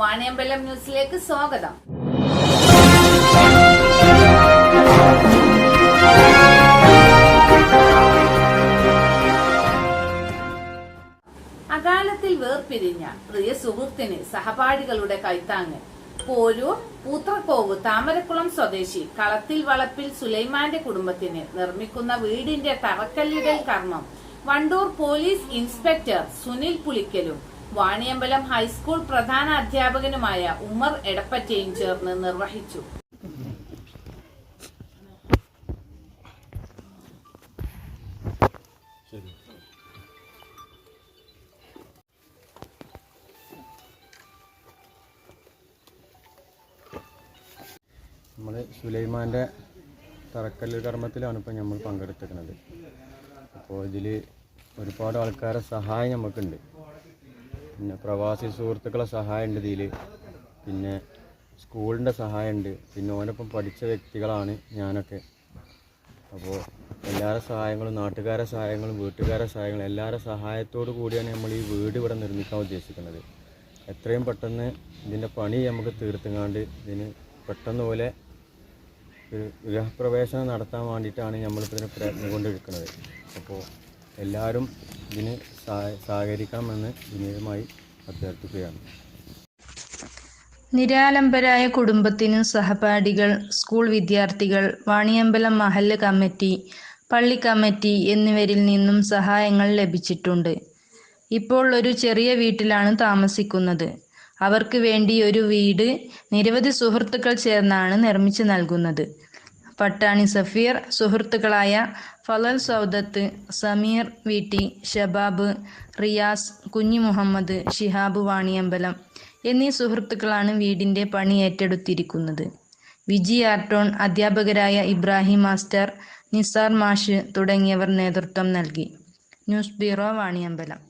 വാണിയമ്പലം ന്യൂസിലേക്ക് സ്വാഗതം. അകാലത്തിൽ വേർപിരിഞ്ഞ പ്രിയ സുഹൃത്തിന് സഹപാഠികളുടെ കൈത്താങ്ങ്. പോരൂർ പൂത്രക്കോവ് താമരക്കുളം സ്വദേശി കളത്തിൽ വളപ്പിൽ സുലൈമാന്റെ കുടുംബത്തിന് നിർമ്മിക്കുന്ന വീടിന്റെ തറക്കല്ലിടൽ കർമ്മം. വണ്ടൂർ പോലീസ് ഇൻസ്പെക്ടർ സുനിൽ പുളിക്കലും വാണിയമ്പലം ഹൈസ്കൂൾ പ്രധാന അധ്യാപകനുമായ ഉമർ എടപ്പറ്റയും ചേർന്ന് നിർവഹിച്ചു. നമ്മൾ സുലൈമാന്റെ തറക്കല്ല് കർമ്മത്തിലാണ് ഇപ്പോൾ നമ്മൾ പങ്കെടുത്തിരിക്കുന്നത്. അപ്പോൾ ഇതിൽ ഒരുപാട് ആൾക്കാരെ സഹായം നമുക്കുണ്ട്. പിന്നെ പ്രവാസി സുഹൃത്തുക്കളെ സഹായമുണ്ട് ഇതിൽ പിന്നെ സ്കൂളിന്റെ സഹായമുണ്ട്. പിന്നെ ഓനൊപ്പം പഠിച്ച വ്യക്തികളാണ് ഞാനൊക്കെ. അപ്പോൾ എല്ലാവരുടെ സഹായങ്ങളും നാട്ടുകാരെ സഹായങ്ങളും വീട്ടുകാരെ സഹായങ്ങളും എല്ലാവരുടെ സഹായത്തോടു കൂടിയാണ് നമ്മൾ ഈ വീട് ഇവിടെ നിർമ്മിക്കാൻ ഉദ്ദേശിക്കുന്നത്. എത്രയും പെട്ടെന്ന് ഇതിന്റെ പണി നമുക്ക് തീർത്തുങ്ങാണ്ട് ഇതിന് പെട്ടെന്ന് പോലെ ഒരു ഗൃഹപ്രവേശനം നടത്താൻ വേണ്ടിയിട്ടാണ് നമ്മളിപ്പോൾ ഇതിന് പ്രയത്നം കൊണ്ടിരിക്കുന്നത്. അപ്പോൾ എല്ലാവരും ഇതിന് സഹ- സഹകരിക്കണമെന്ന് വിനീതമായി അഭ്യർത്ഥിക്കുകയാണ്. നിരാലംബരായ കുടുംബത്തിന് സഹപാഠികൾ സ്കൂൾ വിദ്യാർത്ഥികൾ വാണിയമ്പലം മഹല്ല് കമ്മിറ്റി പള്ളി കമ്മിറ്റി എന്നിവരിൽ നിന്നും സഹായങ്ങൾ ലഭിച്ചിട്ടുണ്ട്. ഇപ്പോൾ ഒരു ചെറിയ വീട്ടിലാണ് താമസിക്കുന്നത്. അവർക്ക് വേണ്ടി ഒരു വീട് നിരവധി സുഹൃത്തുക്കൾ ചേർന്നാണ് നിർമ്മിച്ചു നൽകുന്നത്. പട്ടാണി സഫീർ സുഹൃത്തുക്കളായ ഫലൽ സൗദത്ത് സമീർ വീട്ടി ഷബാബ് റിയാസ് കുഞ്ഞു മുഹമ്മദ് ഷിഹാബ് വാണിയമ്പലം എന്നീ സുഹൃത്തുക്കളാണ് വീടിന്റെ പണി ഏറ്റെടുത്തിരിക്കുന്നത്. വിജി ആർട്ടോൺ അധ്യാപകരായ ഇബ്രാഹിം മാസ്റ്റർ നിസാർ മാഷ് തുടങ്ങിയവർ നേതൃത്വം നൽകി. News bureau Vaniyambalam.